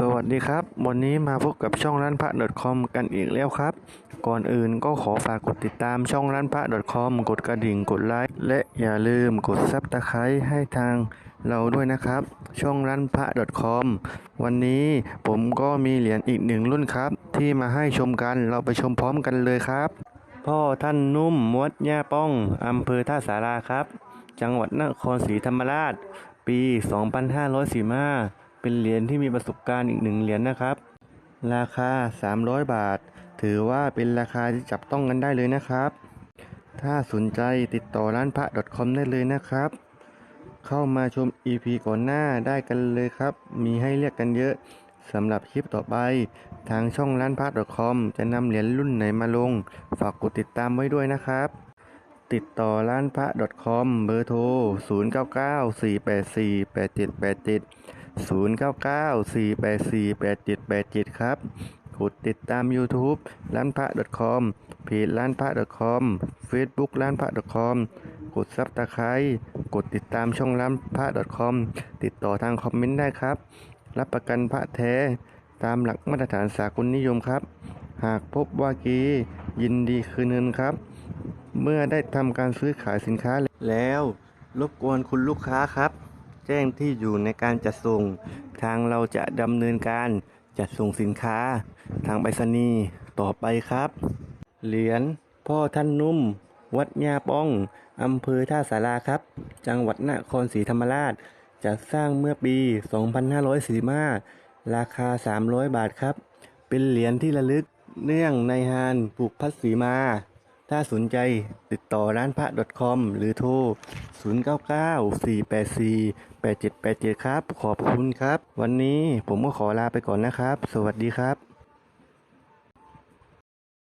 สวัสดีครับ วันนี้มาพบกับช่องร้านพระ .com กันอีกแล้วครับ ก่อนอื่นก็ขอฝากกดติดตามช่องร้านพระ .com กดกระดิ่งกดไลค์และอย่าลืมกดซับตะไคร้ให้ทางเราด้วยนะครับ ช่องร้านพระ .com วันนี้ผมก็มีเหรียญอีกหนึ่งรุ่นครับ ที่มาให้ชมกันเราไปชมพร้อมกันเลยครับ พ่อท่านนุ่มวัดย่าป้องอำเภอท่าสาราครับ จังหวัดนครศรีธรรมราช ปี 2545 เป็นเหรียญที่มีประสบการณ์อีกหนึ่งเหรียญนะครับ ราคา 300 บาท ถือว่าเป็นราคาที่จับต้องกันได้เลยนะครับ ถ้าสนใจติดต่อร้านพระ .com ได้เลยนะครับ เข้ามาชม EP ก่อนหน้าได้กันเลยครับ มีให้เรียกกันเยอะสำหรับคลิปต่อไป ทางช่องร้านพระ .com จะนำเหรียญรุ่นไหนมาลง ฝากกดติดตามไว้ด้วยนะครับติดต่อร้านพระ .com เบอร์โทร 0994848787 0994848787 ครับกดติดตาม YouTube ร้านพระ .com เพจร้านพระ .com Facebook ร้านพระ .com กดซับตะไคร้กดติดตามช่องร้านพระ .com ติดต่อทางคอมเมนต์ได้ครับ รับประกันพระแท้ ตามหลักมาตรฐานสากลนิยมครับ หากพบว่ากียินดีคืนเงินครับ เมื่อได้ทำการซื้อขายสินค้าแล้ว รบกวนคุณลูกค้าครับ แจ้งที่อยู่ในการจัดส่ง ทางเราจะดำเนินการจัดส่งสินค้า ทางไปรษณีย์ต่อไปครับ เหรียญพ่อท่านนุ่ม วัดยาป้องอำเภอท่าสาราครับ จังหวัดนครศรีธรรมราชจัดสร้างเมื่อปี 2545 ราคา 300 บาทครับ เป็นเหรียญที่ระลึกเนื่องในฮานผูกพัดสีมา ถ้าสนใจติดต่อร้านพระ .com หรือโทร 0994848787 ครับ ขอบคุณครับ วันนี้ผมก็ขอลาไปก่อนนะครับ สวัสดีครับ